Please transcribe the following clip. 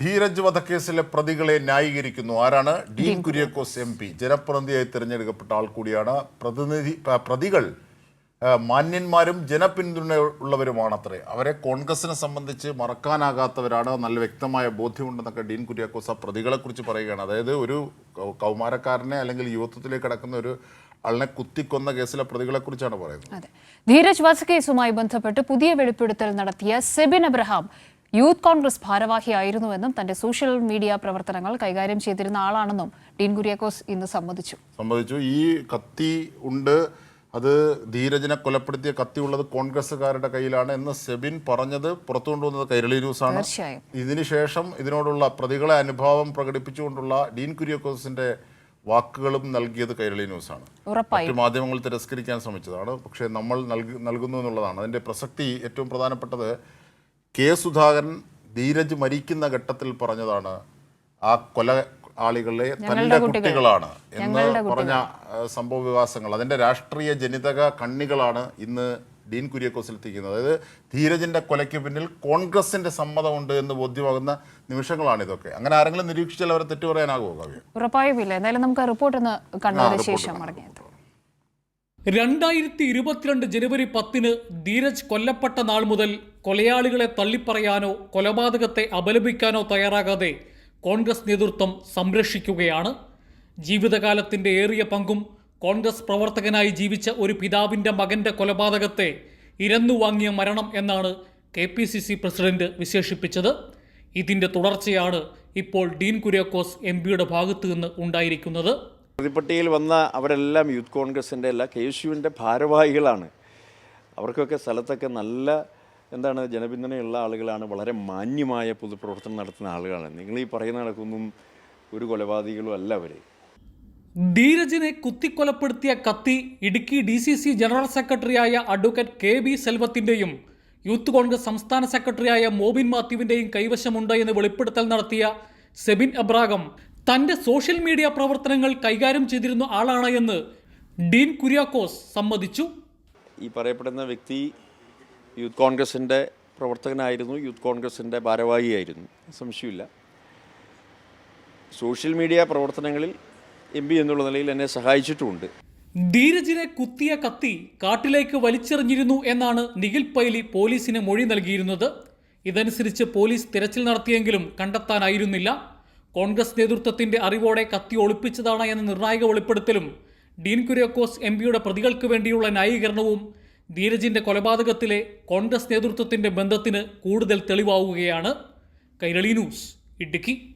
ധീരജ് വധക്കേസിലെ പ്രതികളെ ന്യായീകരിക്കുന്നു. ആരാണ്? ഡീൻ കുര്യാക്കോസ്. M P. ജനപ്രതിനിധിയായി തിരഞ്ഞെടുക്കപ്പെട്ട ആൾ കൂടിയാണ്. പ്രതിനിധി പ്രതികൾ മാന്യന്മാരും ജനപിന്തുണ ഉള്ളവരുമാണത്രേ അവരെ കോൺഗ്രസിനെ സംബന്ധിച്ച് മറക്കാനാകാത്തവരാണ് നല്ല വ്യക്തമായ ബോധ്യമുണ്ടെന്നൊക്കെ ഡീൻ കുര്യാക്കോസ് ആ പ്രതികളെ കുറിച്ച് പറയുകയാണ്. അതായത് ഒരു കൗമാരക്കാരനെ അല്ലെങ്കിൽ യുവത്വത്തിലേക്ക് കടക്കുന്ന ഒരു ആളിനെ കുത്തിക്കൊന്ന കേസിലെ പ്രതികളെക്കുറിച്ചാണ് പറയുന്നത്. അതെ. ധീരജ് വധക്കേസുമായി ബന്ധപ്പെട്ട് പുതിയ വെളിപ്പെടുത്തൽ നടത്തിയ സെബിൻ അബ്രഹാം യൂത്ത് കോൺഗ്രസ് ഭാരവാഹിയായിരുന്നുവെന്നും തന്റെ സോഷ്യൽ മീഡിയ പ്രവർത്തനങ്ങൾ കൈകാര്യം ചെയ്തിരുന്ന ആളാണെന്നും ഡീൻ കുര്യാക്കോസ് ഇന്ന് സമ്മതിച്ചു. സമ്മതിച്ചു. ഈ കത്തി ഉണ്ട്. അത് ധീരജനെ കൊലപ്പെടുത്തിയ കത്തി ഉള്ളത് കോൺഗ്രസ്സുകാരുടെ കയ്യിലാണ് എന്ന് സെബിൻ പറഞ്ഞത്. പുറത്തു കൊണ്ടുവന്നത് കൈരളി ന്യൂസാണ്. ഇതിനുശേഷം ഇതിനോടുള്ള പ്രതികളെ അനുഭാവം പ്രകടിപ്പിച്ചുകൊണ്ടുള്ള ഡീൻ കുര്യാക്കോസിന്റെ വാക്കുകളും നൽകിയത് കൈരളി ന്യൂസാണ്. മറ്റു മാധ്യമങ്ങൾ തിരസ്കരിക്കാൻ ശ്രമിച്ചതാണ്. പക്ഷേ നമ്മൾ നൽകി നൽകുന്നു എന്നുള്ളതാണ്. അതിന്റെ പ്രസക്തി ഏറ്റവും പ്രധാനപ്പെട്ടത് കെ സുധാകരൻ ധീരജ് മരിക്കുന്ന ഘട്ടത്തിൽ പറഞ്ഞതാണ് ആ കൊല ആളികളെ തന്റെ കുട്ടികളാണ് എന്ന് പറഞ്ഞ സംഭവ വികാസങ്ങൾ. അതിന്റെ രാഷ്ട്രീയ ജനിതക കണ്ണികളാണ് ഇന്ന് ഡീൻ കുര്യാക്കോസിൽ എത്തിക്കുന്നത്. അതായത് ധീരജിന്റെ കൊലയ്ക്ക് പിന്നിൽ കോൺഗ്രസിന്റെ സമ്മതമുണ്ട് എന്ന് ബോധ്യമാകുന്ന നിമിഷങ്ങളാണ് ഇതൊക്കെ. അങ്ങനെ ആരെങ്കിലും നിരീക്ഷിച്ചാൽ അവരെ തെറ്റു പറയാനാകുമോ കാവ്യ? ഉറപ്പായും ഇല്ല എന്തായാലും നമുക്ക് റിപ്പോർട്ട് ഒന്ന് കണ്ടതിന് ശേഷം രണ്ടായിരത്തി ഇരുപത്തിരണ്ട് ജനുവരി പത്തിന് ധീരജ് കൊല്ലപ്പെട്ട നാൾ മുതൽ കൊലയാളികളെ തള്ളിപ്പറയാനോ കൊലപാതകത്തെ അപലപിക്കാനോ തയ്യാറാകാതെ കോൺഗ്രസ് നേതൃത്വം സംരക്ഷിക്കുകയാണ്. ജീവിതകാലത്തിന്റെ ഏറിയ പങ്കും കോൺഗ്രസ് പ്രവർത്തകനായി ജീവിച്ച ഒരു പിതാവിന്റെ മകന്റെ കൊലപാതകത്തെ ഇരന്നു വാങ്ങിയ മരണം എന്നാണ് K P C C president വിശേഷിപ്പിച്ചത്. ഇതിന്റെ തുടർച്ചയാണ് ഇപ്പോൾ ഡീൻ കുര്യാക്കോസ് എം പിയുടെ ഭാഗത്തു നിന്ന് ഉണ്ടായിരിക്കുന്നത്. പ്രതിപട്ടിയിൽ വന്ന അവരെല്ലാം യൂത്ത് കോൺഗ്രസിന്റെ അല്ല കെ യുവിന്റെ ഭാരവാഹികളാണ്. അവർക്കൊക്കെ സ്ഥലത്തൊക്കെ നല്ല എന്താണ് ജനപിന്തുണയുള്ള ആളുകളാണ് വളരെ മാന്യമായ പൊതുപ്രവർത്തനം നടത്തുന്ന ആളുകളാണ്. നിങ്ങൾ ഈ പറയുന്ന കണക്കൊന്നും ഒരു കൊലപാതകികളും അല്ല അവർ ധീരജിനെ കുത്തിക്കൊലപ്പെടുത്തിയ കത്തി Idukki D C C general സെക്രട്ടറിയായ അഡ്വക്കേറ്റ് കെ ബി സെൽവത്തിന്റെയും യൂത്ത് കോൺഗ്രസ് സംസ്ഥാന സെക്രട്ടറിയായ മോബിൻ മാത്യുവിന്റെയും കൈവശമുണ്ട് എന്ന് വെളിപ്പെടുത്തൽ നടത്തിയ സെബിൻ എബ്രാഗം തന്റെ സോഷ്യൽ മീഡിയ പ്രവർത്തനങ്ങൾ കൈകാര്യം ചെയ്തിരുന്ന ആളാണ് എന്ന് ഡീൻ കുര്യാക്കോസ് സമ്മതിച്ചു. ഈ പറയപ്പെടുന്ന വ്യക്തി യൂത്ത് കോൺഗ്രസിന്റെ പ്രവർത്തകനായിരുന്നു യൂത്ത് കോൺഗ്രസിന്റെ ഭാരവാഹിയായിരുന്നു. സംശയമില്ല. സോഷ്യൽ മീഡിയ പ്രവർത്തനങ്ങളിൽ എം പി എന്നുള്ള നിലയിൽ എന്നെ സഹായിച്ചിട്ടുമുണ്ട്. ധീരജിനെ കുത്തിയ കത്തി കാട്ടിലേക്ക് വലിച്ചെറിഞ്ഞിരുന്നു എന്നാണ് നിഖിൽ പൈലി പോലീസിന് മൊഴി നൽകിയിരുന്നത്. ഇതനുസരിച്ച് പോലീസ് തിരച്ചിൽ നടത്തിയെങ്കിലും കണ്ടെത്താനായിരുന്നില്ല. കോൺഗ്രസ് നേതൃത്വത്തിന്റെ അറിവോടെ കത്തി ഒളിപ്പിച്ചതാണ് എന്ന നിർണായക വെളിപ്പെടുത്തലും ഡീൻ കുര്യാക്കോസ് എം പിയുടെ പ്രതികൾക്ക് വേണ്ടിയുള്ള ന്യായീകരണവും ധീരജിന്റെ കൊലപാതകത്തിലെ കോൺഗ്രസ് നേതൃത്വത്തിന്റെ ബന്ധത്തിന് കൂടുതൽ തെളിവാവുകയാണ് കൈരളി ന്യൂസ് ഇടുക്കി.